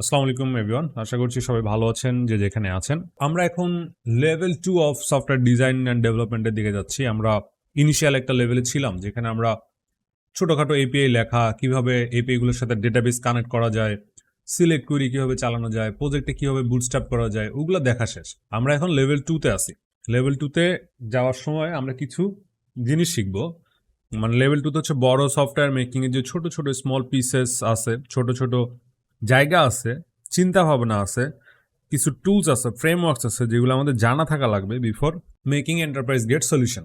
আসসালামু আলাইকুম আশা করছি সবাই ভালো আছেন, যে যেখানে আছেন। আমরা এখন level two of software design and ডেভেলপমেন্টের দিকে যাচ্ছি। আমরা ইনিশিয়াল একটা লেভেলে ছিলাম, যেখানে আমরা ছোটোখাটো এপিআই লেখা, কীভাবে এপিআই গুলোর সাথে ডেটাবেস কানেক্ট করা যায় সিলেক্ট কুইরি কীভাবে চালানো যায় প্রজেক্টে কীভাবে বুটস্ট্যাপ করা যায়, ওগুলো দেখা শেষ। আমরা এখন লেভেল টুতে আসি লেভেল টুতে যাওয়ার সময় আমরা কিছু জিনিস শিখব। মানে লেভেল টুতে হচ্ছে বড় সফটওয়্যার মেকিংয়ের যে ছোট ছোট স্মল পিসেস আছে, ছোট ছোট জায়গা আছে চিন্তা ভাবনা আছে, কিছু টুলস আছে ফ্রেমওয়ার্কস আছে যেগুলো আমাদের জানা থাকা লাগবে before making enterprise get solution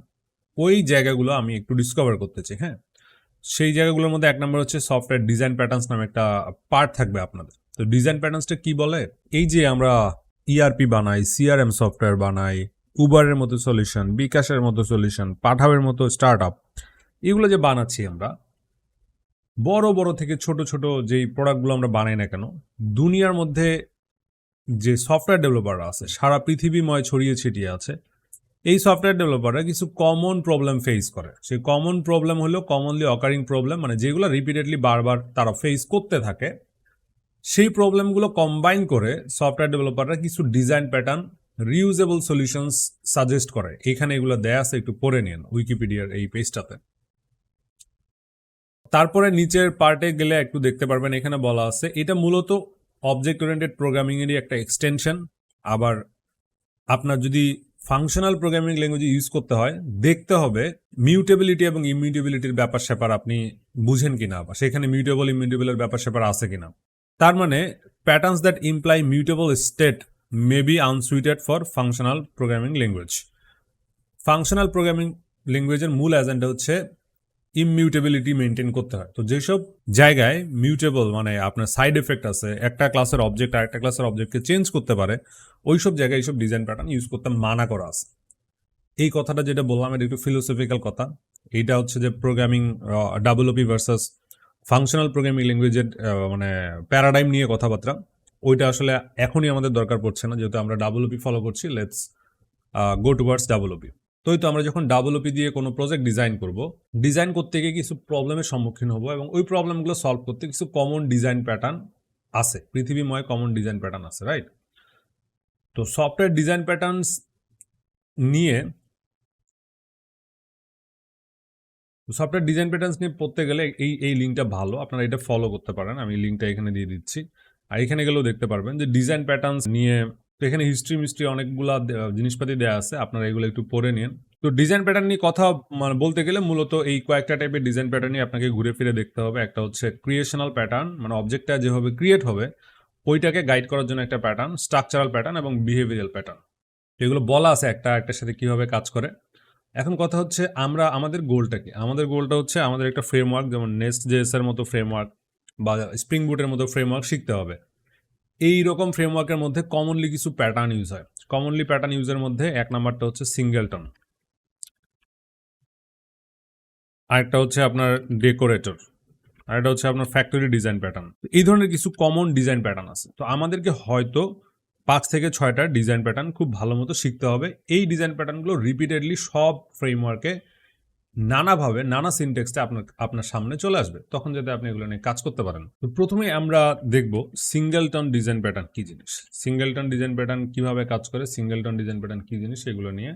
ওই জায়গাগুলো আমি একটু ডিসকভার করতে চাই হ্যাঁ? সেই জায়গাগুলোর মধ্যে এক নম্বর হচ্ছে সফটওয়্যার ডিজাইন প্যাটার্নস নামে একটা পার্ট থাকবে আপনাদের। তো ডিজাইন প্যাটার্নসটা কি বলে? এই যে আমরা ইআরপি বানাই সিআরএম সফটওয়্যার বানাই উবারের মতো সলিউশন বিকাশের মতো সলিউশন পাঠাবের মতো স্টার্ট আপ এগুলো যে বানাচ্ছি আমরা বড় বড় থেকে ছোট ছোট যেই প্রোডাক্টগুলো আমরা বানাই না কেন, দুনিয়ার মধ্যে যে সফটওয়্যার ডেভেলপাররা আছে, সারা পৃথিবীময় ছড়িয়ে ছিটিয়ে আছে, এই সফটওয়্যার ডেভেলপাররা কিছু কমন প্রবলেম ফেস করে। সেই কমন প্রবলেম হলো কমনলি অকারিং প্রবলেম মানে যেগুলো রিপিটেডলি বারবার তারা ফেস করতে থাকে, সেই প্রবলেমগুলো কম্বাইন করে সফটওয়্যার ডেভেলপাররা কিছু design pattern reusable solutions suggest করে। এখানে এগুলো দেয়া আছে, একটু পড়ে নিন উইকিপিডিয়ার এই পেজটাতে তারপরে নিচের পার্টে গেলে একটু দেখতে পারবেন, এখানে বলা আছে। এটা মূলত অবজেক্ট ওরিয়েন্টেড প্রোগ্রামিংয়েরই একটা এক্সটেনশন আবার আপনার যদি ফাংশনাল প্রোগ্রামিং ল্যাঙ্গুয়েজ ইউজ করতে হয়, দেখতে হবে মিউটেবিলিটি এবং ইমিউটেবিলিটির ব্যাপার স্যাপার আপনি বুঝেন কিনা, বা সেখানে মিউটেবল ইমিউটেবলের ব্যাপার স্যাপার আছে কিনা। তার মানে patterns that imply mutable state may be unsuited for functional programming language functional programming ল্যাঙ্গুয়েজের মূল এজেন্ডা হচ্ছে ইমিউটেবিলিটি মেনটেন করতে হয়। তো যেসব জায়গায় মিউটেবল মানে আপনার সাইড এফেক্ট আছে, একটা ক্লাসের অবজেক্ট আর একটা ক্লাসের অবজেক্টকে চেঞ্জ করতে পারে, ওইসব জায়গায় এইসব ডিজাইন প্যাটার্ন ইউজ করতে মানা করা আছে। এই কথাটা যেটা বললাম, এটা একটু ফিলোসফিক্যাল কথা। এইটা হচ্ছে যে প্রোগ্রামিং ডাব্লুপি ভার্সাস ফাংশনাল প্রোগ্রামিং ল্যাঙ্গুয়েজের মানে প্যারাডাইম নিয়ে কথাবার্তা। ওইটা আসলে এখনই আমাদের দরকার পড়ছে না, যেহেতু আমরা ডাব্লুপি ফলো করছি লেটস গো টুয়ার্ডস ডাব্লুপি তো এই তো আমরা যখন ডাব্লুপি দিয়ে কোনো প্রজেক্ট ডিজাইন করব ডিজাইন করতে গিয়ে কিছু প্রবলেমের সম্মুখীন হব এবং ওই প্রবলেমগুলো সলভ করতে কিছু কমন ডিজাইন প্যাটার্ন আছে। পৃথিবীময় কমন ডিজাইন প্যাটার্ন আছে রাইট তো সফটওয়্যার ডিজাইন প্যাটার্নস নিয়ে সফটওয়্যার ডিজাইন প্যাটার্নস নিয়ে পড়তে গেলে এই এই লিঙ্কটা ভালো। আপনারা এটা ফলো করতে পারেন। আমি লিঙ্কটা এখানে দিয়ে দিচ্ছি। আর এখানে গেলেও দেখতে পারবেন যে ডিজাইন প্যাটার্নস নিয়ে তো এখানে হিস্ট্রি মিস্ট্রি অনেকগুলা জিনিসপাতি দেওয়া আছে। আপনারা এগুলো একটু পড়ে নিন। তো ডিজাইন প্যাটার্ন নিয়ে কথা মানে বলতে গেলে মূলত এই কয়েকটা টাইপের ডিজাইন প্যাটার্নই আপনাকে ঘুরে ফিরে দেখতে হবে। একটা হচ্ছে ক্রিয়েশনাল প্যাটার্ন মানে অবজেক্টটা যেভাবে ক্রিয়েট হবে, ওইটাকে গাইড করার জন্য একটা প্যাটার্ন স্ট্রাকচারাল প্যাটার্ন এবং বিহেভিয়ারাল প্যাটার্ন এগুলো বলা আছে একটা একটার সাথে কীভাবে কাজ করে। এখন কথা হচ্ছে আমরা, আমাদের গোলটা কি আমাদের গোলটা হচ্ছে আমাদের একটা ফ্রেমওয়ার্ক যেমন নেক্সট জেএস এর মতো ফ্রেমওয়ার্ক বা স্প্রিং বুটের মতো ফ্রেমওয়ার্ক শিখতে হবে। এই রকম ফ্রেমওয়ার্কের মধ্যে কমনলি কিছু প্যাটার্ন ইউজ হয়। কমনলি প্যাটার্ন ইউজের মধ্যে এক নাম্বারটা হচ্ছে সিঙ্গেলটন আরেকটা হচ্ছে আপনার ডেকোরেটর আর আরেকটা হচ্ছে আপনার ফ্যাক্টরি ডিজাইন প্যাটার্ন এই ধরনের কিছু কমন ডিজাইন প্যাটার্ন আছে। তো আমাদেরকে হয়তো পাঁচ থেকে ছয়টা ডিজাইন প্যাটার্ন খুব ভালো মতো শিখতে হবে। এই ডিজাইন প্যাটার্নগুলো রিপিটেডলি সব ফ্রেমওয়ার্কে নানাভাবে, নানা সিনটেক্সটা আপনার আপনার সামনে চলে আসবে। তখন যাতে আপনি এগুলো নিয়ে কাজ করতে পারেন। তো প্রথমে আমরা দেখব সিঙ্গেলটন ডিজাইন প্যাটার্ন কি জিনিস? সিঙ্গেলটন ডিজাইন প্যাটার্ন কীভাবে কাজ করে? সিঙ্গেলটন ডিজাইন প্যাটার্ন কি জিনিস? সেগুলো নিয়ে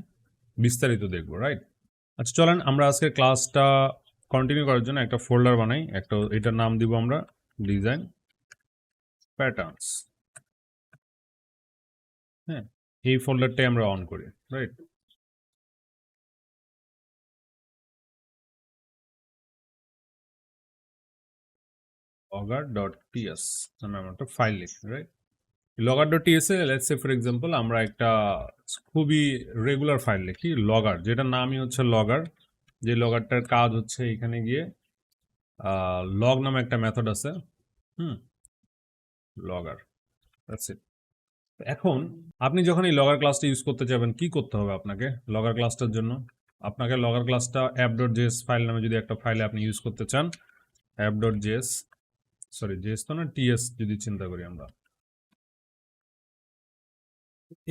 বিস্তারিত দেখব রাইট আচ্ছা চলেন আমরা আজকে ক্লাসটা কন্টিনিউ করার জন্য একটা ফোল্ডার বানাই। একটা, এটার নাম দিব আমরা ডিজাইন প্যাটার্নস হ্যাঁ এই ফোল্ডারটাই আমরা অন করি রাইট logger ডট টিএস নামে আমরা একটা ফাইল লিখি right TS a let's say for example আমরা একটা খুবই রেগুলার ফাইল লিখি লগর যেটার নামই হচ্ছে লগর যে লগারটার কাজ হচ্ছে এখানে গিয়ে লগ নামে একটা মেথড আছে, হুম? লগর দ্যাটস ইট এখন, আপনি যখন এই লগর ক্লাসটা ইউজ করতে যাবেন, কি করতে হবে আপনাকে লগর ক্লাসটার জন্য? আপনাকে লগর ক্লাসটা অ্যাপ ডট জেএস ফাইল নামে যদি একটা ফাইলে আপনি ইউজ করতে চান app dot JS sorry JS তো না? টিএস যদি চিন্তা করি আমরা।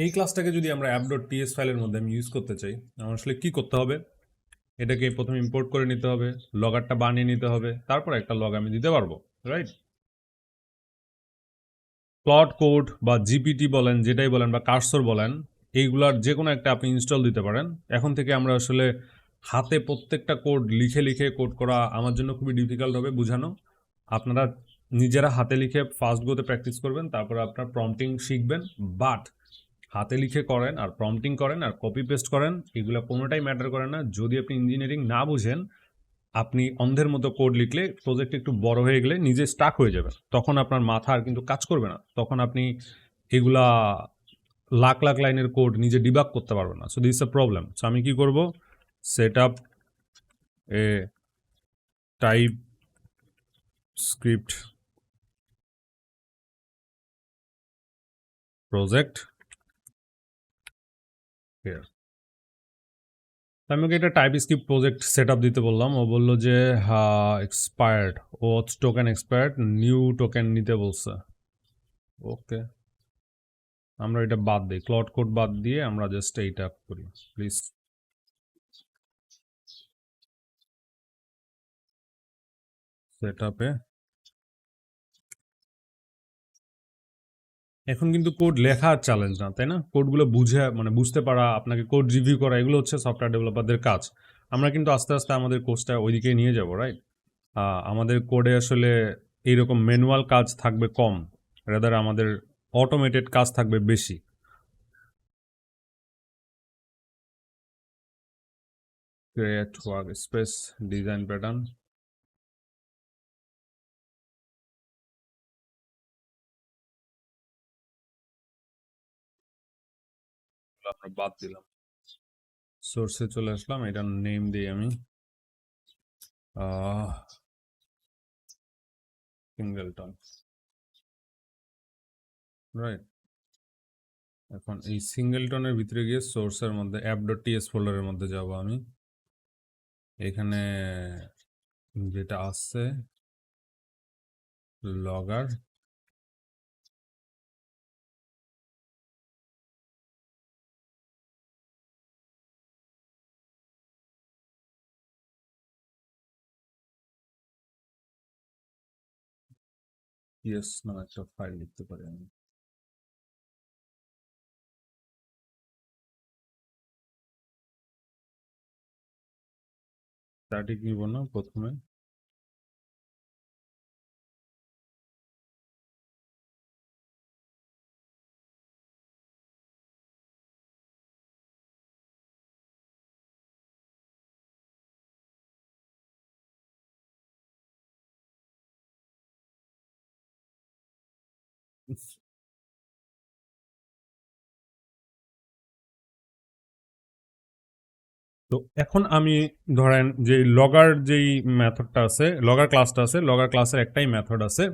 এই ক্লাসটাকে যদি আমরা অ্যাপ ডট টিএস ফাইলের মধ্যে আমি ইউজ করতে চাই, আমার আসলে কি করতে হবে? এটাকে প্রথমে ইম্পোর্ট করে নিতে হবে লগারটা বানিয়ে নিতে হবে, তারপর একটা লগ আমি দিতে পারব রাইট প্লট কোড বা জিপিটি বলেন, যেটাই বলেন বা কার্সর বলেন, এইগুলার যে কোনো একটা আপনি ইনস্টল দিতে পারেন। এখন থেকে আমরা আসলে হাতে প্রত্যেকটা কোড লিখে লিখে কোড করা আমার জন্য খুবই ডিফিকাল্ট হবে বোঝানো। আপনারা নিজেরা হাতে লিখে ফাস্ট গোতে প্র্যাকটিস করবেন, তারপর আপনার প্রম্পটিং শিখবেন বাট হাতে লিখে করেন আর প্রম্পটিং করেন আর কপি পেস্ট করেন, এগুলো কোনোটাই ম্যাটার করে না। যদি আপনি ইঞ্জিনিয়ারিং না বুঝেন, আপনি অন্ধের মতো কোড লিখলে প্রজেক্ট একটু বড় হয়ে গেলে নিজে স্টাক হয়ে যাবে তখন আপনার মাথা আর কিন্তু কাজ করবে না। তখন আপনি এগুলা লাখ লাখ লাইনের কোড নিজে ডিবাক করতে পারবেন না। So this a problem so আমি কি করব? Set up a TypeScript project here. আমি ওকে একটা TypeScript project set up দিতে বললাম। ও বলল যে এক্সপায়ার্ড ও টোকেন এক্সপায়ার্ড নিউ টোকেন নিতে বলছে। ওকে। আমরা এটা বাদ দিই ক্লড কোড বাদ দিয়ে আমরা জাস্ট এইটা করি প্লিজ সেট আপে এখন কিন্তু কোড লেখা চ্যালেঞ্জ না, তাই না? কোডগুলো বুঝে মানে বুঝতে পারা, আপনাকে কোড রিভিউ করা, এগুলো হচ্ছে সফটওয়্যার ডেভেলপারদের কাজ। আমরা কিন্তু আস্তে আস্তে আমাদের কোর্সটা ওইদিকে নিয়ে যাব রাইট আমাদের কোডে আসলে এইরকম ম্যানুয়াল কাজ থাকবে কম রেদার আমাদের অটোমেটেড কাজ থাকবে বেশি। ক্রিয়েট ওয়ার্ক স্পেস ডিজাইন আমরা বাদ দিলাম। সোর্সে চলে আসলাম এটার নেম দিই আমি। সিঙ্গেলটন রাইট এখন এই সিঙ্গেলটনের ভিতরে গিয়ে সোর্সের মধ্যে অ্যাপ ডট টিএস ফোল্ডারের মধ্যে যাব আমি। এখানে যেটা আসছে লগার ইয়েস নামে একটা ফাইল লিখতে পারি আমি স্ট্যাটিক নিব না প্রথমে তো এখন আমি ধরেন যে লগার যেই মেথডটা আছে লগার ক্লাসটা আছে লগার ক্লাসের একটাই মেথড আছে।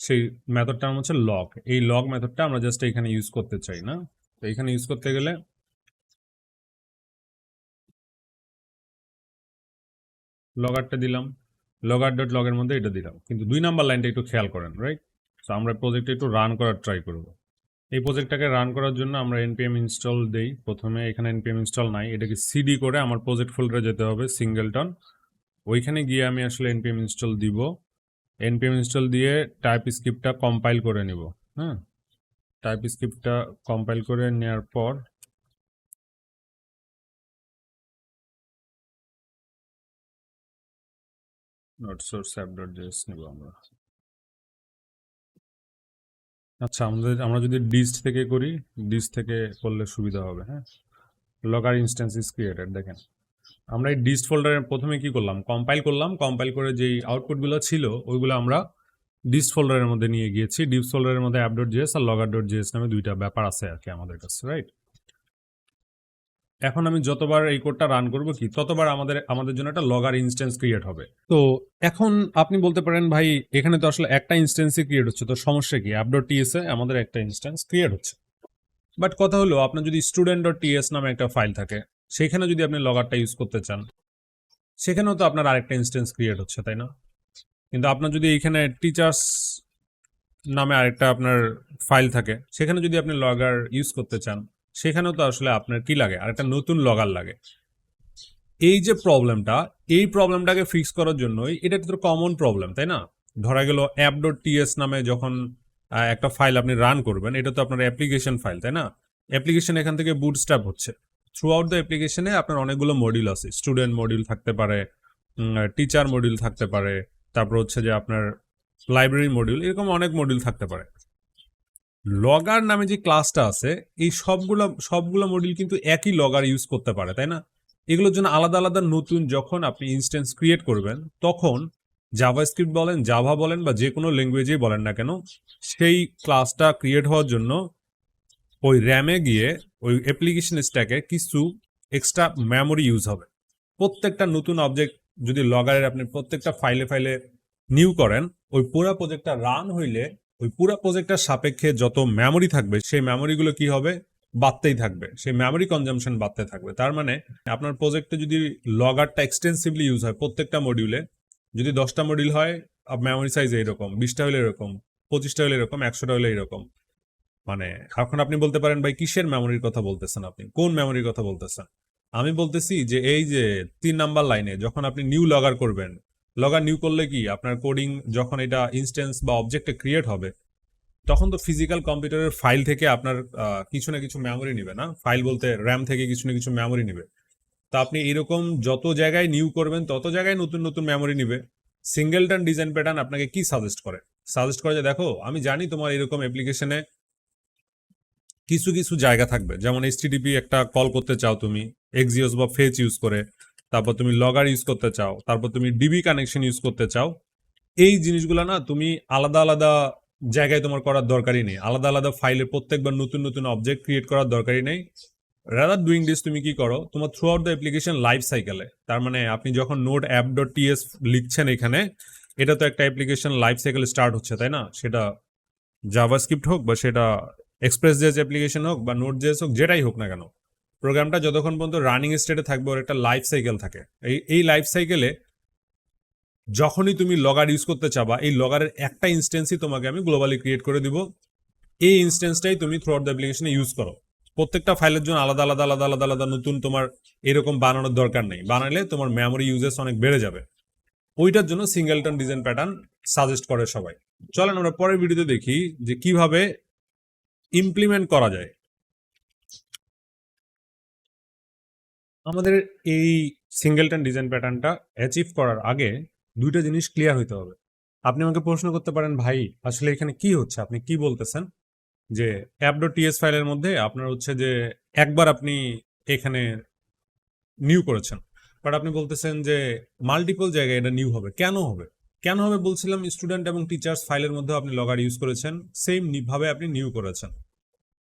সেই মেথডটার নাম হচ্ছে লগ এই লগ মেথডটা আমরা জাস্ট এখানে ইউজ করতে চাই না। তো এখানে ইউজ করতে গেলে লগারটা দিলাম। লগার ডট লগের মধ্যে এটা দিলাম। কিন্তু দুই নাম্বার লাইনটা একটু খেয়াল করেন রাইট তো আমরা প্রজেক্টটা একটু রান করার ট্রাই করব। এই প্রজেক্টটাকে রান করার জন্য আমরা এনপিএম ইনস্টল দেই। প্রথমে এখানে এনপিএম ইনস্টল নাই। এটাকে সিডি করে আমার প্রজেক্ট ফোল্ডারে যেতে হবে সিঙ্গেলটন ওইখানে গিয়ে আমি আসলে এনপিএম ইনস্টল দিব। এনপিএম ইনস্টল দিয়ে টাইপ স্ক্রিপ্টটা কম্পাইল করে নিব হ্যাঁ? টাইপ স্ক্রিপ্টটা কম্পাইল করে নেওয়ার পর node source app dot JS নিব আমরা। আচ্ছা আমাদের, আমরা যদি ডিস্ট থেকে করি ডিস্ট থেকে করলে সুবিধা হবে হ্যাঁ? লগার ইনস্ট্যান্স ইস ক্রিয়েটেড দেখেন। আমরা এই ডিস্ট ফোল্ডারে প্রথমে কি করলাম? কম্পাইল করলাম কম্পাইল করে যেই আউটপুটগুলো ছিল, ওইগুলো আমরা ডিস্ট ফোল্ডারের মধ্যে নিয়ে গিয়েছি। ডিস্ট ফোল্ডারের মধ্যে অ্যাপ ডট জিএস আর লগার ডট জিএস নামে দুইটা ব্যাপার আছে আর কি আমাদের কাছে রাইট এখন আমি যতবার এই কোডটা রান করব কি, ততবার আমাদের আমাদের জন্য একটা লগার ইনস্ট্যান্স ক্রিয়েট হবে। তো এখন আপনি বলতে পারেন, ভাই, এখানে তো আসলে একটা ইনস্ট্যান্সই ক্রিয়েট হচ্ছে, তো সমস্যা কি? অ্যাপ ডট টিএস আমাদের একটা ইনস্ট্যান্স ক্রিয়েট হচ্ছে। বাট কথা হলো, আপনার যদি স্টুডেন্ট ডট টিএস নামে একটা ফাইল থাকে, সেখানে যদি আপনি লগারটা ইউজ করতে চান, সেখানেও তো আপনার আরেকটা ইনস্ট্যান্স ক্রিয়েট হচ্ছে, তাই না? কিন্তু আপনার যদি এখানে টিচার্স নামে আরেকটা আপনার ফাইল থাকে, সেখানে যদি আপনি লগার ইউজ করতে চান সেখানেও তো আসলে আপনার কি লাগে? আর একটা নতুন লগার লাগে। এই যে প্রবলেমটা এই প্রবলেমটাকে ফিক্স করার জন্যই এটা তো কমন প্রবলেম তাই না? ধরা গেল অ্যাপ ডট টিএস নামে যখন একটা ফাইল আপনি রান করবেন, এটা তো আপনার অ্যাপ্লিকেশন ফাইল তাই না? অ্যাপ্লিকেশন এখান থেকে বুটস্ট্র্যাপ হচ্ছে। থ্রু আউট দ্য অ্যাপ্লিকেশনে আপনার অনেকগুলো মডিউল আছে। স্টুডেন্ট মডিউল থাকতে পারে টিচার মডিউল থাকতে পারে, তারপর হচ্ছে যে আপনার লাইব্রেরি মডিউল এরকম অনেক মডিউল থাকতে পারে। লগার নামে যে ক্লাসটা আছে, এই সবগুলো সবগুলো মডিউল কিন্তু একই লগার ইউজ করতে পারে, তাই না? এগুলোর জন্য আলাদা আলাদা নতুন যখন আপনি ইনস্ট্যান্স ক্রিয়েট করবেন, তখন জাভা স্ক্রিপ্ট বলেন জাভা বলেন বা যে কোনো ল্যাঙ্গুয়েজেই বলেন না কেন, সেই ক্লাসটা ক্রিয়েট হওয়ার জন্য ওই র্যামে গিয়ে ওই অ্যাপ্লিকেশন স্ট্যাকে কিছু এক্সট্রা মেমোরি ইউজ হবে। প্রত্যেকটা নতুন অবজেক্ট যদি লগারের আপনি প্রত্যেকটা ফাইলে ফাইলে নিউ করেন, ওই পুরো প্রজেক্টটা রান হইলে ওই পুরো প্রজেক্টটার সাপেক্ষে যত মেমোরি থাকবে, সেই মেমোরিগুলো কি হবে? বাড়তেই থাকবে। সেই মেমোরি কনজামশন বাড়তে থাকবে। তার মানে আপনার প্রজেক্টে যদি লগারটা এক্সটেন্সিভলি ইউজ হয়, প্রত্যেকটা মডিউলে যদি দশটা মডিউল হয় মেমোরি সাইজ এইরকম বিশটা হলে এরকম, পঁচিশটা হলে এরকম, একশোটা হলে এরকম। মানে এখন আপনি বলতে পারেন, ভাই, কিসের মেমোরির কথা বলতেছেন আপনি? কোন মেমোরির কথা বলতেছেন? আমি বলতেছি যে, এই যে তিন নাম্বার লাইনে যখন আপনি নিউ লগার করবেন লগার নিউ করলে কি আপনার কোডিং যখন এটা ইনস্ট্যান্স বা অবজেক্টে ক্রিয়েট হবে, তখন তো ফিজিক্যাল কম্পিউটারের ফাইল থেকে আপনার কিছু না কিছু মেমোরি নিবে, না? ফাইল বলতে র্যাম থেকে কিছু না কিছু মেমোরি নিবে। তা আপনি এরকম যত জায়গায় নিউ করবেন, তত জায়গায় নতুন নতুন মেমোরি নিবে। সিঙ্গেলটন ডিজাইন প্যাটার্ন আপনাকে কি সাজেস্ট করে? সাজেস্ট করে যে, দেখো, আমি জানি তোমার এরকম অ্যাপ্লিকেশনে কিছু কিছু জায়গা থাকবে। যেমন এইচটিডিপি একটা কল করতে চাও তুমি এক্সিওস বা ফেচ ইউজ করে। তারপর তুমি লগার ইউজ করতে চাও, তারপর তুমি ডিবি কানেকশন ইউজ করতে চাও, এই জিনিসগুলো না তুমি আলাদা আলাদা জায়গায় তোমার করার দরকারই নেই। আলাদা আলাদা ফাইলে প্রত্যেকবার নতুন নতুন অবজেক্ট ক্রিয়েট করার দরকারই নেই। রাদার ডুইং দিস তুমি কি করো? তোমার throughout the application life সাইকেলে তার মানে আপনি যখন নোট অ্যাপ ডট টিএস লিখছেন এখানে, এটা তো একটা অ্যাপ্লিকেশন লাইফ সাইকেল স্টার্ট হচ্ছে, তাই না? সেটা জাভাস্ক্রিপ্ট হোক বা সেটা এক্সপ্রেস জেস অ্যাপ্লিকেশন হোক বা নোট জেস হোক, যেটাই হোক না কেন। প্রোগ্রামটা যতক্ষণ পর্যন্ত রানিং স্টেটে থাকবে, ওর একটা লাইফ সাইকেল থাকে। এই এই লাইফ সাইকেলে যখনই তুমি লগার ইউজ করতে চাবা, এই লগারের একটা ইনস্টেন্সই তোমাকে আমি গ্লোবালি ক্রিয়েট করে দিব। এই ইনস্টেন্সটাই তুমি থ্রু আউট দ্য অ্যাপ্লিকেশনে ইউজ করো। প্রত্যেকটা ফাইলের জন্য আলাদা আলাদা আলাদা আলাদা আলাদা নতুন তোমার এরকম বানানোর দরকার নেই। বানালে তোমার মেমোরি ইউজেস অনেক বেড়ে যাবে। ওইটার জন্য সিঙ্গেলটন ডিজাইন প্যাটার্ন সাজেস্ট করে সবাই। চলেন আমরা পরের ভিডিওতে দেখি যে কীভাবে ইমপ্লিমেন্ট করা যায়। আমাদের এই সিঙ্গেলটন ডিজাইন প্যাটার্নটা অ্যাচিভ করার আগে দুইটা জিনিস ক্লিয়ার হইতে হবে। আপনি আমাকে প্রশ্ন করতে পারেন, ভাই, আসলে এখানে কি হচ্ছে? আপনি কি বলতেছেন? যে অ্যাপ ডট টিএস ফাইলের মধ্যে আপনার হচ্ছে যে, একবার আপনি এখানে নিউ করেছেন। বাট আপনি বলতেছেন যে মাল্টিপল জায়গায় এটা নিউ হবে। কেন হবে? কেন হবে বলছিলাম স্টুডেন্ট এবং টিচার্স ফাইলের মধ্যে আপনি লগার ইউজ করেছেন সেম ভাবে আপনি নিউ করেছেন।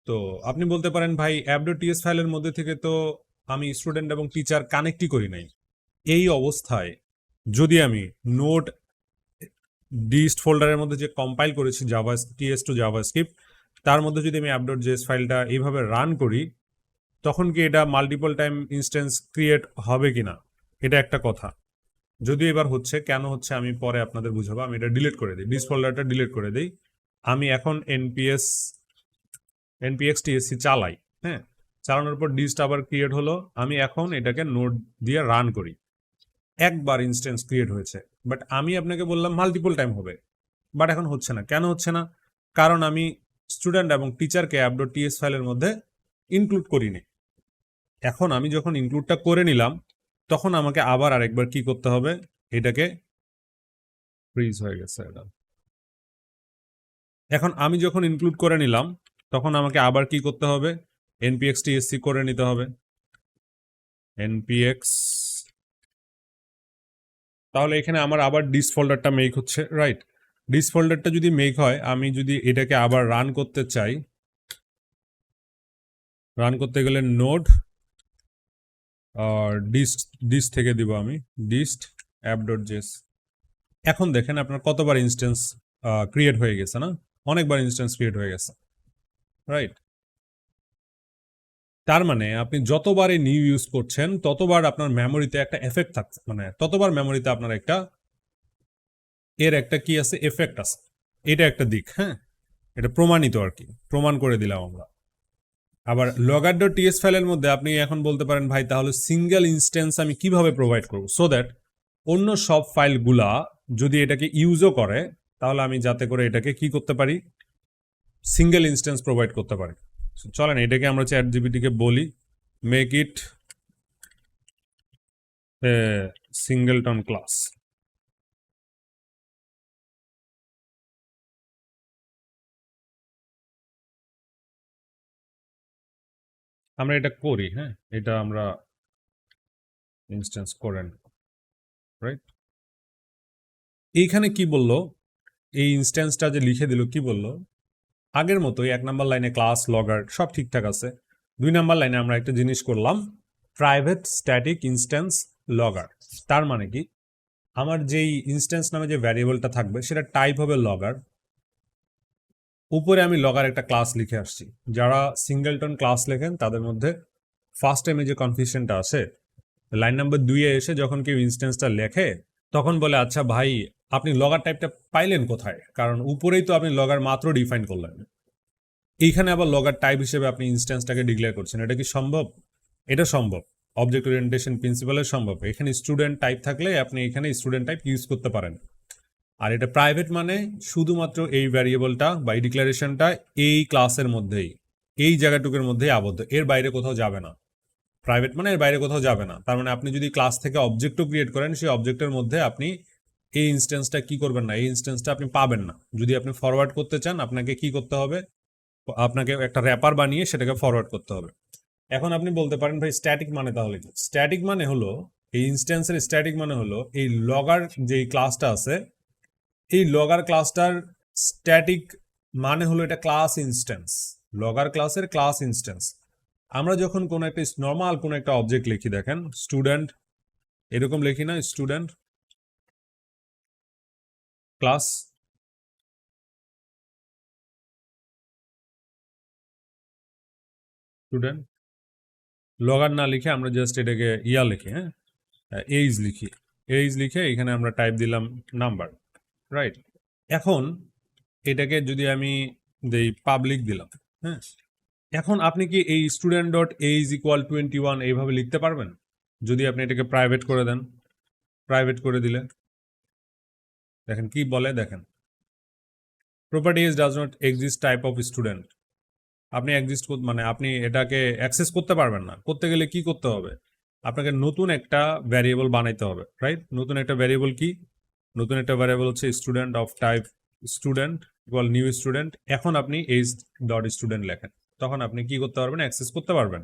তো আপনি বলতে পারেন, ভাই অ্যাপ ডট টিএস ফাইলের মধ্যে থেকে তো আমি স্টুডেন্ট এবং টিচার কানেক্টই করি নাই। এই অবস্থায় যদি আমি নোট ডিস্ট ফোল্ডারের মধ্যে যে কম্পাইল করেছি Java TS to JavaScript তার মধ্যে যদি আমি অ্যাপ ডট জেএস ফাইলটা এইভাবে রান করি, তখন কি এটা মাল্টিপল টাইম ইনস্ট্যান্স ক্রিয়েট হবে কি না? এটা একটা কথা। যদি এবার হচ্ছে, কেন হচ্ছে আমি পরে আপনাদের বুঝাবো, আমি এটা ডিলিট করে দিই। ডিস ফোল্ডারটা ডিলিট করে দিই। আমি এখন এনপিএস এনপিএক্স টিএসসি চালাই হ্যাঁ? চালানোর পর ডিস্ট আবার ক্রিয়েট হলো। আমি এখন এটাকে নোট দিয়ে রান করি। একবার ইনস্ট্যান্স ক্রিয়েট হয়েছে। বাট আমি আপনাকে বললাম মাল্টিপল টাইম হবে। বাট এখন হচ্ছে না। কেন হচ্ছে না? কারণ আমি স্টুডেন্ট এবং টিচারকে অ্যাপ ডট টিএস ফাইলের মধ্যে ইনক্লুড করিনি। এখন আমি যখন ইনক্লুডটা করে নিলাম, তখন আমাকে আবার আরেকবার কি করতে হবে? এটাকে ফ্রিজ হয়ে গেছে এটা। এখন আমি যখন ইনক্লুড করে নিলাম, তখন আমাকে আবার কি করতে হবে? এনপিএক্স টিএসসি করে নিতে হবে। এনপিএক্স তাহলে এখানে আমার আবার ডিস ফোল্ডারটা মেক হচ্ছে রাইট ডিস ফোল্ডারটা যদি মেক হয়, আমি যদি এটাকে আবার রান করতে চাই রান করতে গেলে নোড ডিস্ট ডিস্ট থেকে দিব আমি ডিস্ট অ্যাপ ডট জেস এখন দেখেন আপনার কতবার ইনস্ট্যান্স ক্রিয়েট হয়ে গেছে না? অনেকবার ইনস্ট্যান্স ক্রিয়েট হয়ে গেছে রাইট তার মানে আপনি যতবারই নিউ ইউজ করছেন, ততবার আপনার মেমোরিতে একটা এফেক্ট থাকছে মানে ততবার মেমোরিতে আপনার একটা এর একটা কি আছে? এফেক্ট আছে। এটা একটা দিক হ্যাঁ? এটা প্রমাণিত আর কি। প্রমাণ করে দিলাম আমরা। আবার লগার ডট টিএস ফাইলের মধ্যে আপনি এখন বলতে পারেন, ভাই, তাহলে সিঙ্গেল ইনস্ট্যান্স আমি কীভাবে প্রোভাইড করব? সো দ্যাট অন্য সব ফাইলগুলা যদি এটাকে ইউজও করে, তাহলে আমি যাতে করে এটাকে কি করতে পারি? সিঙ্গেল ইনস্ট্যান্স প্রোভাইড করতে পারে। চলেন, এটাকে আমরা চ্যাট জিপিটিকে বলি মেক ইট সিঙ্গেলটন ক্লাস আমরা এটা করি হ্যাঁ? এটা আমরা ইনস্ট্যান্স করেন রাইট এইখানে কি বলল? এই ইনস্ট্যান্সটা যে লিখে দিল, কি বলল? আগের মতোই এক নাম্বার লাইনে ক্লাস লগার সব ঠিকঠাক আছে। দুই নাম্বার লাইনে আমরা একটা জিনিস করলাম প্রাইভেট স্ট্যাটিক ইনস্ট্যান্স লগার তার মানে কি? আমার যেই ইনস্ট্যান্স নামে যে ভ্যারিয়েবলটা থাকবে, সেটা টাইপ হবে লগার উপরে আমি লগার একটা ক্লাস লিখে আসছি। যারা সিঙ্গেলটন ক্লাস লেখেন, তাদের মধ্যে ফার্স্ট টাইমে যে কনফিউশনটা আসে লাইন নাম্বার দুইয়ে এসে যখন কেউ ইনস্ট্যান্সটা লেখে, তখন বলে আচ্ছা ভাই আপনি লগার টাইপটা পাইলেন কোথায়? কারণ উপরেই তো আপনি লগার মাত্র ডিফাইন করলেন। এইখানে আবার লগার টাইপ হিসেবে আপনি ইনস্ট্যান্সটাকে ডিক্লেয়ার করছেন। এটা কি সম্ভব? এটা সম্ভব। অবজেক্ট ওরিয়েন্টেশন প্রিন্সিপালের সম্ভব। এখানে স্টুডেন্ট টাইপ থাকলে আপনি এখানে স্টুডেন্ট টাইপ ইউজ করতে পারেন। আর এটা প্রাইভেট মানে শুধুমাত্র এই ভ্যারিয়েবলটা বা এই ডিক্লারেশনটা এই ক্লাসের মধ্যেই, এই জায়গাটুকুর মধ্যেই আবদ্ধ। এর বাইরে কোথাও যাবে না। প্রাইভেট মানে এর বাইরে কোথাও যাবে না। তার মানে আপনি যদি ক্লাস থেকে অবজেক্টও ক্রিয়েট করেন, সেই অবজেক্টের মধ্যে আপনি এই ইনস্ট্যান্সটা কি করবেন না? এই ইনস্ট্যান্সটা আপনি পাবেন না। যদি আপনি ফরওয়ার্ড করতে চান, আপনাকে কি করতে হবে? আপনাকে একটা র্যাপার বানিয়ে সেটাকে ফরওয়ার্ড করতে হবে। এখন আপনি বলতে পারেন, ভাই স্ট্যাটিক মানে তাহলে কি? স্ট্যাটিক মানে হলো, এই ইনস্ট্যান্সের স্ট্যাটিক মানে হলো, এই লগার যে ক্লাসটা আছে, এই লগার ক্লাসটার স্ট্যাটিক মানে হলো এটা ক্লাস ইনস্ট্যান্স লগার ক্লাসের ক্লাস ইনস্ট্যান্স আমরা যখন কোনো একটা নর্মাল কোনো একটা অবজেক্ট লিখি, দেখেন স্টুডেন্ট এরকম লিখি না স্টুডেন্ট ক্লাস স্টুডেন্ট লগার না লিখে আমরা জাস্ট এটাকে ইয়া লিখি হ্যাঁ? এইজ লিখি। এইজ লিখে এখানে আমরা টাইপ দিলাম নাম্বার রাইট এখন এটাকে যদি আমি দেই পাবলিক দিলাম হ্যাঁ? এখন আপনি কি এই student dot age equal twenty one এইভাবে লিখতে পারবেন? যদি আপনি এটাকে প্রাইভেট করে দেন প্রাইভেট করে দিলে। দেখেন কি বলে, দেখেন। Properties does not exist type of student আপনি এক্সিস্ট মানে আপনি এটাকে অ্যাক্সেস করতে পারবেন না। করতে গেলে কি করতে হবে? আপনাকে নতুন একটা ভ্যারিয়েবল বানাইতে হবে রাইট নতুন একটা ভ্যারিয়েবল কি? নতুন একটা ভ্যারিয়েবল হচ্ছে student of type student equal new student এখন আপনি এইজ ডট স্টুডেন্ট লেখেন। তখন আপনি কি করতে পারবেন? অ্যাক্সেস করতে পারবেন।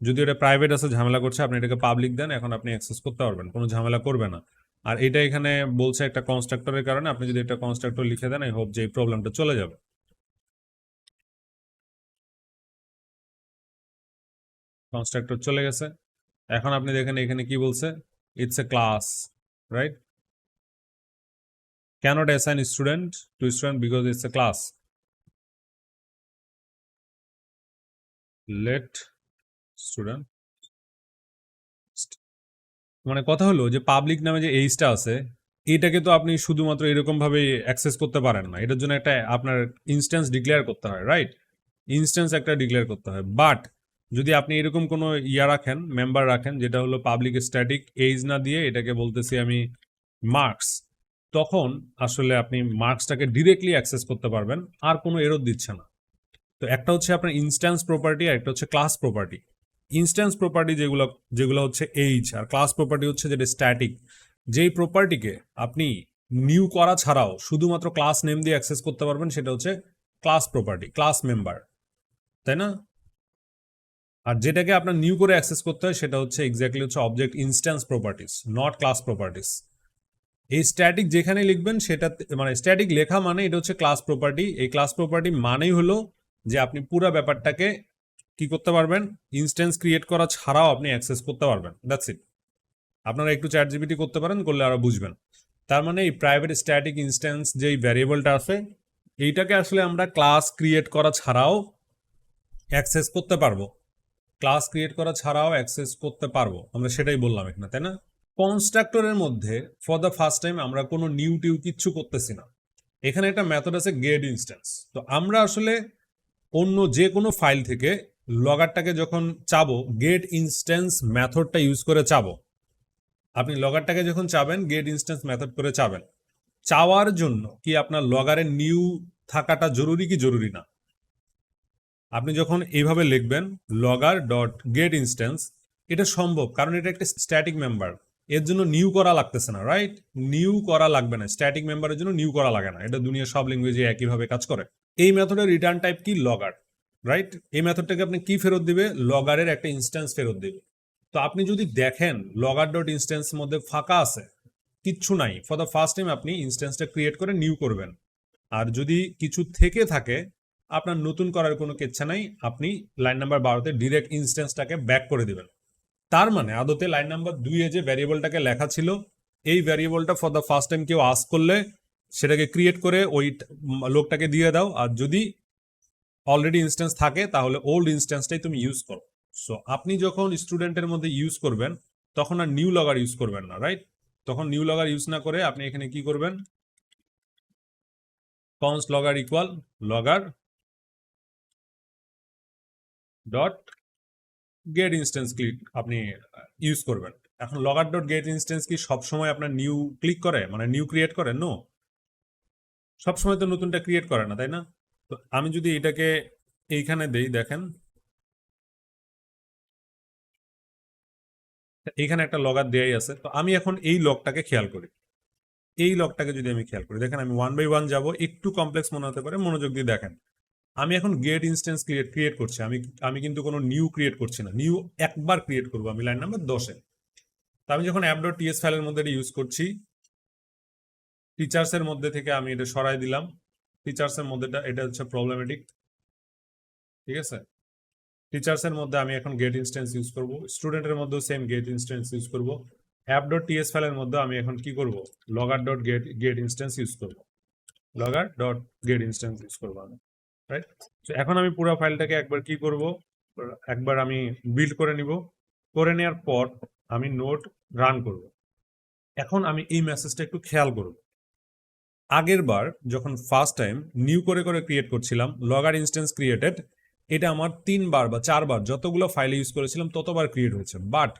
যদি এটা প্রাইভেট আছে, ঝামেলা করছে, আপনি এটাকে পাবলিক দেন, এখন আপনি অ্যাক্সেস করতে পারবেন। কোনো ঝামেলা করবে না। আর এটা এখানে বলছে একটা কনস্ট্রাক্টরের কারণে, আপনি যদি একটা কনস্ট্রাক্টর লিখে দেন আই হোপ যে এই প্রবলেমটা চলে যাবে। কনস্ট্রাক্টর চলে গেছে। এখন আপনি দেখেন এখানে কি বলছে? It's a class right cannot assign student to student because it's a class. Let student মানে কথা হলো যে পাবলিক নামে যে এইজটা আছে, এটাকে তো আপনি শুধুমাত্র এরকম ভাবে অ্যাক্সেস করতে পারেন না। এটার জন্য একটা আপনার ইনস্ট্যান্স ডিক্লেয়ার করতে হয় রাইট ইনস্ট্যান্স একটা ডিক্লেয়ার করতে হয়। বাট যদি আপনি এরকম কোনো ইয়া রাখেন মেম্বার রাখেন, যেটা হলো পাবলিক স্ট্যাটিক এইজ না দিয়ে এটাকে বলতেছি আমি মার্কস তখন আসলে আপনি মার্কসটাকে ডিরেক্টলি অ্যাক্সেস করতে পারবেন। আর কোনো এরর দিচ্ছে না। তো একটা হচ্ছে আপনার ইনস্ট্যান্স প্রপার্টি আর একটা হচ্ছে ক্লাস প্রপার্টি ইনস্ট্যান্স প্রপার্টি যেগুলো যেগুলো হচ্ছে এইচ আর ক্লাস প্রপার্টি হচ্ছে যেটা স্ট্যাটিক যেই প্রপার্টিকে আপনি নিউ করা ছাড়াও শুধুমাত্র ক্লাস নেম দিয়ে অ্যাক্সেস করতে পারবেন সেটা হচ্ছে ক্লাস প্রপার্টি ক্লাস মেম্বার তাই না? আর যেটাকে আপনার নিউ করে অ্যাক্সেস করতে হয় সেটা হচ্ছে এক্স্যাক্টলি হচ্ছে object instance properties not class properties এই স্ট্যাটিক যেখানে লিখবেন সেটা মানে স্ট্যাটিক লেখা মানে এটা হচ্ছে ক্লাস প্রপার্টি এই ক্লাস প্রপার্টি মানেই হলো যে আপনি পুরো ব্যাপারটাকে কি করতে পারবেন? ইনস্ট্যান্স ক্রিয়েট করা ছাড়াও আপনি অ্যাক্সেস করতে পারবেন। দ্যাটস ইট আপনারা একটু চ্যাট জিবিটি করতে পারেন, করলে আরও বুঝবেন। তার মানে এই প্রাইভেট স্ট্যাটিক ইনস্ট্যান্স যেই ভ্যারিয়েবলটা আছে, এইটাকে আসলে আমরা ক্লাস ক্রিয়েট করা ছাড়াও অ্যাক্সেস করতে পারব। ক্লাস ক্রিয়েট করা ছাড়াও অ্যাক্সেস করতে পারব। আমরা সেটাই বললাম এখানে, তাই না? কনস্ট্রাক্টরের মধ্যে ফর দ্য ফার্স্ট টাইম আমরা কোনো নিউ টিউ কিচ্ছু করতেছি না। এখানে একটা মেথড আছে গেট ইনস্ট্যান্স তো আমরা আসলে অন্য যে কোনো ফাইল থেকে লগারটাকে যখন চাবো গেট ইনস্ট্যান্স মেথডটা ইউজ করে চাবো। আপনি লগারটাকে যখন চাবেন গেট ইনস্ট্যান্স মেথড করে চাবেন। চাওয়ার জন্য কি আপনার লগারের নিউ থাকাটা জরুরি কি জরুরি না? আপনি যখন এইভাবে লিখবেন লগার ডট গেট ইনস্ট্যান্স এটা সম্ভব কারণ এটা একটা স্ট্যাটিক মেম্বার এর জন্য নিউ করা লাগতেছে না রাইট নিউ করা লাগবে না। স্ট্যাটিক মেম্বারের জন্য নিউ করা লাগে না। এটা দুনিয়ার সব ল্যাঙ্গুয়েজে একইভাবে কাজ করে। এই মেথডের রিটার্ন টাইপ কি? লগার রাইট এই মেথডটাকে আপনি কি ফেরত দিবে? লগারের একটা ইনস্ট্যান্স ফেরত দিবে। তো আপনি যদি দেখেন লগার ডট ইনস্ট্যান্স মধ্যে ফাঁকা আছে, কিচ্ছু নাই। ফর দ্য ফার্স্ট টাইম আপনি ইনস্ট্যান্সটা ক্রিয়েট করে নিউ করবেন। আর যদি কিছু থেকে থাকে, আপনার নতুন করার কোনো কেচ্ছা নাই, আপনি লাইন নাম্বার বারোতে ডিরেক্ট ইনস্ট্যান্সটাকে ব্যাক করে দিবেন। তার মানে আদতে লাইন নাম্বার দুইয়ে যে ভ্যারিয়েবলটাকে লেখা ছিল, এই ভ্যারিয়েবলটা ফর দ্য ফার্স্ট টাইম কেউ আস করলে, সেটাকে ক্রিয়েট করে ওই লোকটাকে দিয়ে দাও। আর যদি অলরেডি ইনস্ট্যান্স থাকে, তাহলে ওল্ড ইনস্ট্যান্সটাই তুমি ইউজ করো। সো আপনি যখন স্টুডেন্টের মধ্যে ইউজ করবেন, তখন আর নিউ লগার ইউজ করবেন না রাইট তখন নিউ লগার ইউজ না করে আপনি এখানে কি করবেন? Const logger equal logger dot get instance click আপনি ইউজ করবেন। এখন লগার ডট গেট ইনস্ট্যান্স কি সবসময় আপনার নিউ ক্লিক করে? মানে নিউ ক্রিয়েট করে? নো সবসময় তো নতুনটা ক্রিয়েট করে না, তাই না? তো আমি যদি এটাকে এইখানে দেই, দেখেন। এইখানে একটা লগার দেয়াই আছে। তো আমি এখন এই লগটাকে খেয়াল করি। এই লগটাকে যদি আমি খেয়াল করি, দেখেন আমি ওয়ান বাই ওয়ান যাব, একটু কমপ্লেক্স মনে হতে পারে, মনোযোগ দিয়ে দেখেন। আমি এখন গেট ইনস্ট্যান্স ক্রিয়েট ক্রিয়েট করছি। আমি আমি কিন্তু কোনো নিউ ক্রিয়েট করছি না। নিউ একবার ক্রিয়েট করব আমি লাইন নাম্বার দশে। তো আমি যখন অ্যাপ ডট টিএস ফাইলের মধ্যে এটা ইউজ করছি টিচার্সের মধ্যে থেকে আমি এটা সরাই দিলাম। টিচার্সের মধ্যে এটা হচ্ছে প্রবলেমেটিক ঠিক আছে? টিচার্সের মধ্যে আমি এখন গেট ইনস্ট্যান্স ইউজ করব। স্টুডেন্টের মধ্যেও সেম গেট ইনস্ট্যান্স ইউজ করব। অ্যাপ ডট টিএস ফাইলের মধ্যে আমি এখন কি করব? Logger dot get get instance use করব। Logger dot get instance use করব আমি রাইট তো এখন আমি পুরো ফাইলটাকে একবার কি করব? একবার আমি বিল্ড করে নিব। করে নেওয়ার পর আমি নোট রান করব। এখন আমি এই মেসেজটা একটু খেয়াল করব। আগের বার যখন ফার্স্ট টাইম নিউ করে করে ক্রিয়েট করছিলাম লগার ইনস্ট্যান্স ক্রিয়েটেড এটা আমার তিনবার বা চারবার যতগুলো ফাইল ইউজ করেছিলাম, ততবার ক্রিয়েট হয়েছে। বাট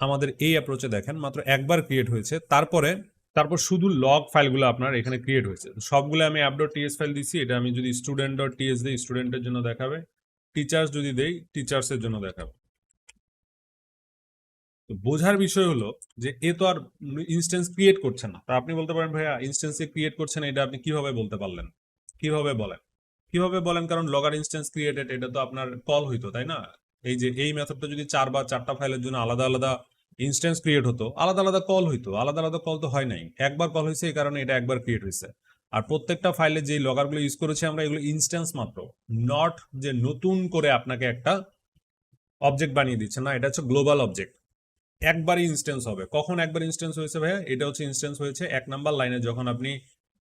আমাদের এই অ্যাপ্রোচে দেখেন, মাত্র একবার ক্রিয়েট হয়েছে। তারপরে, তারপর শুধু লগ ফাইলগুলো আপনার এখানে ক্রিয়েট হয়েছে। সবগুলো আমি অ্যাপ ডট টিএস ফাইল দিচ্ছি এটা আমি যদি স্টুডেন্ট ডট টিএস দিই স্টুডেন্টের জন্য দেখাবে। টিচার্স যদি দেই টিচার্সের জন্য দেখাবে। তো বোঝার বিষয় হলো যে এ তো আর ইনস্ট্যান্স ক্রিয়েট করছে না। তা আপনি বলতে পারেন, ভাইয়া ইনস্ট্যান্স ক্রিয়েট করছেন এটা আপনি কীভাবে বলতে পারলেন? কীভাবে বলেন? কীভাবে বলেন? কারণ লগার ইনস্ট্যান্স ক্রিয়েটেড এটা তো আপনার কল হইতো, তাই না? এই যে, এই মেথডটা যদি চার বা চারটা ফাইলের জন্য আলাদা আলাদা ইনস্ট্যান্স ক্রিয়েট হতো, আলাদা আলাদা কল হইতো, আলাদা আলাদা কল তো হয় নাই। একবার কল হয়েছে এই কারণে এটা একবার ক্রিয়েট হয়েছে আর প্রত্যেকটা ফাইলে যে লগারগুলো ইউজ করেছি আমরা, এগুলো ইনস্ট্যান্স মাত্র নট যে নতুন করে আপনাকে একটা অবজেক্ট বানিয়ে দিচ্ছে না, এটা হচ্ছে গ্লোবাল অবজেক্ট একবারই ইনস্ট্যান্স হবে। কখন একবার ইনস্ট্যান্স হয়েছে ভাইয়া? এটা হচ্ছে ইনস্ট্যান্স হয়েছে এক নাম্বার লাইনে যখন আপনি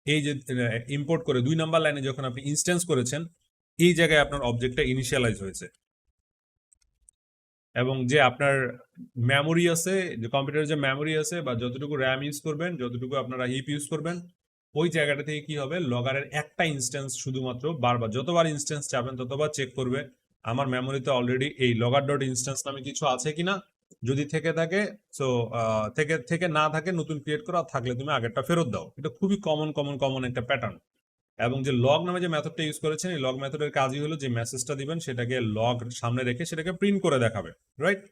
এই যে ইম্পোর্ট করে দুই নাম্বার লাইনে যখন আপনি ইনস্ট্যান্স করেছেন, এই জায়গায় আপনার অবজেক্টটা ইনিশিয়ালাইজ হয়েছে। এবং যে আপনার মেমোরি আছে, যে কম্পিউটারের যে মেমোরি আছে বা যতটুকু র্যাম ইউজ করবেন, যতটুকু আপনারা হিপ ইউজ করবেন, ওই জায়গাটা থেকে কি হবে? লগারের একটা ইনস্ট্যান্স শুধুমাত্র বারবার, যতবার ইনস্ট্যান্স চাবেন, ততবার চেক করবে, আমার মেমোরিতে অলরেডি এই লগার ডট ইনস্ট্যান্স নামে কিছু আছে কিনা? যদি থেকে থাকে সো থেকে থেকে না থাকে নতুন ক্রিয়েট করা থাকলে তুমি আগেরটা ফেরত দাও। এটা খুবই কমন কমন কমন একটা প্যাটার্ন এবং যে লগ নামে যে মেথডটা ইউজ করেছেন, এই লগ মেথডের কাজই হলো যে মেসেজটা দিবেন, সেটাকে লগ সামনে রেখে সেটাকে প্রিন্ট করে দেখাবে রাইট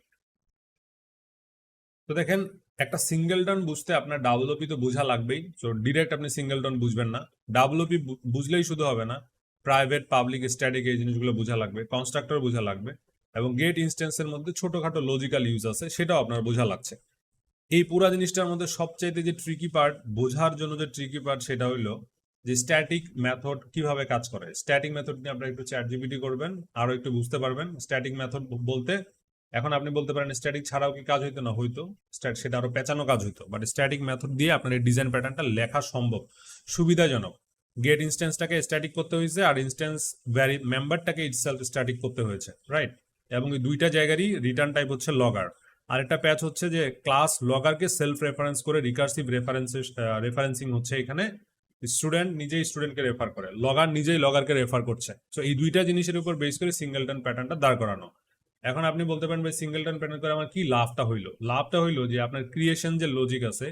তো দেখেন, একটা সিঙ্গেল টন বুঝতে আপনার ডাব্লুপি তো বোঝা লাগবেই। তো ডিরেক্ট আপনি সিঙ্গেল টন বুঝবেন না। ডাব্লুপি বুঝলেই শুধু হবে না। প্রাইভেট পাবলিক স্ট্যাটিক এই জিনিসগুলো বোঝা লাগবে। কনস্ট্রাক্টর বোঝা লাগবে। এবং গেট ইনস্ট্যান্সের মধ্যে ছোটখাটো লজিক্যাল ইউজ আছে, সেটাও আপনার বোঝা লাগছে। এই পুরো জিনিসটার মধ্যে সবচাইতে যে ট্রিকি পার্ট বোঝার জন্য যে ট্রিকি পার্ট সেটা হইল যে স্ট্যাটিক মেথড কীভাবে কাজ করে। স্ট্যাটিক মেথড নিয়ে আপনারা একটু চ্যাট জিপিটি করবেন, আরও একটু বুঝতে পারবেন। স্ট্যাটিক মেথড বলতে, এখন আপনি বলতে পারেন স্ট্যাটিক ছাড়াও কি কাজ হইতো না? হইতো। সেটা আরও পেঁচানো কাজ হইতো। বাট স্ট্যাটিক মেথড দিয়ে আপনার এই ডিজাইন প্যাটার্নটা লেখা সম্ভব। সুবিধাজনক। গেট ইনস্ট্যান্সটাকে স্ট্যাটিক করতে হয়েছে আর ইনস্ট্যান্স ভ্যারি মেম্বারটাকে ইটসেলফ স্ট্যাটিক করতে হয়েছে রাইট এবং এই দুইটা জায়গারই রিটার্ন টাইপ হচ্ছে লগার আর একটা প্যাচ হচ্ছে যে ক্লাস লগারকে সেলফ রেফারেন্স করে রিকার্সিভ রেফারেন্সেস রেফারেন্সিং হচ্ছে এখানে। স্টুডেন্ট নিজেই স্টুডেন্টকে রেফার করে লগার নিজেই লগারকে রেফার করছে। তো এই দুইটা জিনিসের উপর বেস করে সিঙ্গেলটন প্যাটার্নটা দাঁড় করানো। এখন আপনি বলতে পারেন ভাই সিঙ্গেলটন প্যাটার্ন করে আমার কি লাভটা হইল? লাভটা হইল যে আপনার ক্রিয়েশন যে লজিক আছে,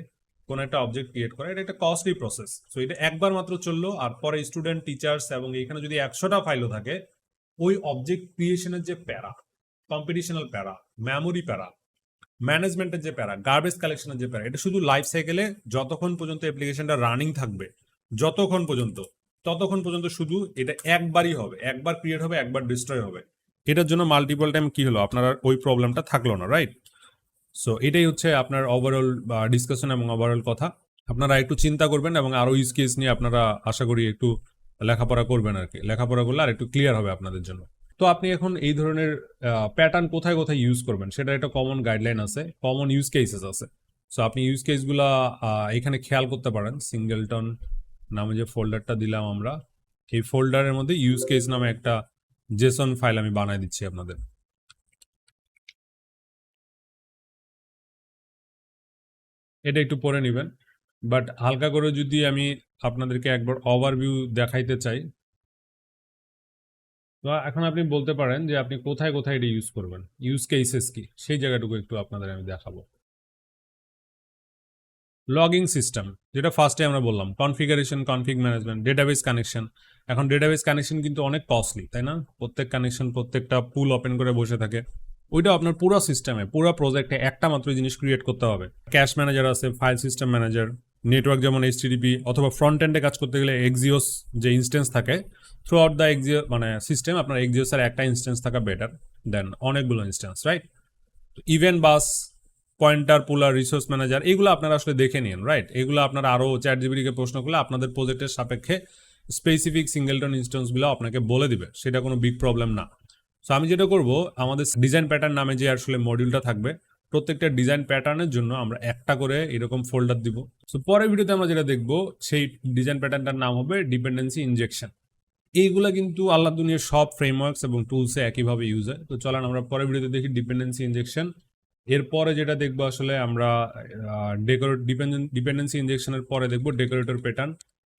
কোন একটা অবজেক্ট ক্রিয়েট করা, এটা একটা কস্টলি প্রসেস সো এটা একবার মাত্র চলল, আর পরে স্টুডেন্ট টিচার্স এবং এখানে যদি একশোটা ফাইলও থাকে, ওই অবজেক্ট ক্রিয়েশনের যে প্যারা কম্পিটিশনাল প্যারা মেমোরি প্যারা ম্যানেজমেন্টের যে প্যারা গার্বেজ কালেকশনের যে প্যারা এটা শুধু লাইফ সাইকেলে যতক্ষণ পর্যন্ত অ্যাপ্লিকেশনটা রানিং থাকবে, যতক্ষণ পর্যন্ত, ততক্ষণ পর্যন্ত শুধু এটা একবারই হবে, একবার ক্রিয়েট হবে, একবার ডিস্ট্রয় হবে। এটার জন্য মাল্টিপল টাইম কি হলো? আপনার ওই প্রবলেমটা থাকল না রাইট সো এটাই হচ্ছে আপনার ওভারঅল ডিসকাশন এবং ওভারঅল কথা। আপনারা একটু চিন্তা করবেন এবং আরও ইউজ কেস নিয়ে আপনারা আশা করি একটু লেখাপড়া করবেন আর কি। লেখাপড়া করলে আর একটু ক্লিয়ার হবে আপনাদের জন্য। তো আপনি এখন এই ধরনের প্যাটার্ন কোথায় কোথায় ইউজ করবেন? সেটা একটা কমন গাইডলাইন আছে কমন ইউজ কেসেস আছে। সো আপনি ইউজ কেসগুলা এখানে খেয়াল করতে পারেন। সিঙ্গেলটন নামে যে ফোল্ডারটা দিলাম আমরা, এই ফোল্ডারের মধ্যে ইউজ কেস নামে একটা জেসন ফাইল আমি বানাই দিচ্ছি আপনাদের। এটা একটু পরে নেবেন। বাট হালকা করে যদি আমি আপনাদেরকে একবার ওভারভিউ দেখাইতে চাই তো এখন আপনি বলতে পারেন যে আপনি কোথায় কোথায় এটা ইউজ করবেন? ইউজ কেসেস কি? সেই জায়গাটুকু একটু আপনাদের আমি দেখাবো। লগিং সিস্টেম যেটা ফার্স্টে আমরা বললাম। Configuration config management database connection এখন ডেটাবেস কানেকশন কিন্তু অনেক কস্টলি তাই না? প্রত্যেক কানেকশন প্রত্যেকটা পুল ওপেন করে বসে থাকে। ওইটা আপনার পুরো সিস্টেমে পুরো প্রজেক্টে একটা মাত্র জিনিস ক্রিয়েট করতে হবে। ক্যাশ ম্যানেজার আছে ফাইল সিস্টেম ম্যানেজার নেটওয়ার্ক যেমন এইচটিডিপি অথবা ফ্রন্ট এন্ডে কাজ করতে গেলে এক্সিওস যে ইনস্টেন্স থাকে থ্রু আউট দ্য এক্সিও মানে সিস্টেম আপনার এক্সিওসের একটা ইনস্টেন্স থাকা বেটার দেন অনেকগুলো instance right event bus pointer pooler resource manager এগুলো আপনারা আসলে দেখে নিন রাইট এগুলো আপনারা আরও চ্যাট জিবিটিকে প্রশ্ন করলে আপনাদের প্রজেক্টের সাপেক্ষে স্পেসিফিক সিঙ্গেলটন ইনস্টেন্সগুলো আপনাকে বলে দিবে, সেটা কোনো বিগ প্রবলেম না। সো আমি যেটা করব, আমাদের ডিজাইন প্যাটার্ন নামে যে আসলে মডিউলটা থাকবে, প্রত্যেকটা ডিজাইন প্যাটার্নের জন্য আমরা একটা করে এরকম ফোল্ডার দিব। সো পরের ভিডিওতে আমরা যেটা দেখব, সেই ডিজাইন প্যাটার্নটার নাম হবে ডিপেন্ডেন্সি ইনজেকশন এইগুলা কিন্তু আল্লাহ দুনিয়ার সব ফ্রেমওয়ার্কস এবং টুলসে একইভাবে ইউজ হয় তো চলেন আমরা পরের ভিডিওতে দেখি ডিপেন্ডেন্সি ইনজেকশন এরপরে যেটা দেখব আসলে আমরা ডেকোরেট ডিপেন্ডেন্সি ইঞ্জেকশনের পরে দেখব ডেকোরেটর প্যাটার্ন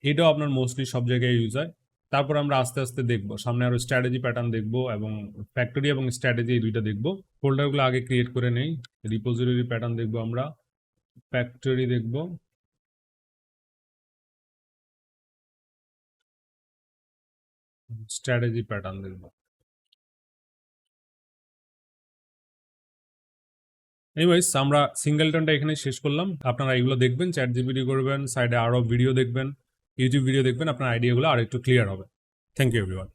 এটাও আপনার মোস্টলি সব জায়গায় ইউজ হয় তারপর আমরা আস্তে আস্তে দেখব, সামনে আরও স্ট্র্যাটেজি প্যাটার্ন দেখব এবং ফ্যাক্টরি এবং স্ট্র্যাটেজি এই দুইটা দেখব। ফোল্ডারগুলো আগে ক্রিয়েট করে নেই রিপোজিটরি প্যাটার্ন দেখব আমরা ফ্যাক্টরি দেখব। স্ট্র্যাটেজি প্যাটার্ন দেখব এনিওয়েজ আমরা সিঙ্গেলটনটা এখানে শেষ করলাম। আপনারা এগুলো দেখবেন চ্যাট জিপিটি করবেন সাইডে আরও ভিডিও দেখবেন ইউটিউব ভিডিও দেখবেন, আপনার আইডিয়াগুলো আর একটু ক্লিয়ার হবে। Thank you everyone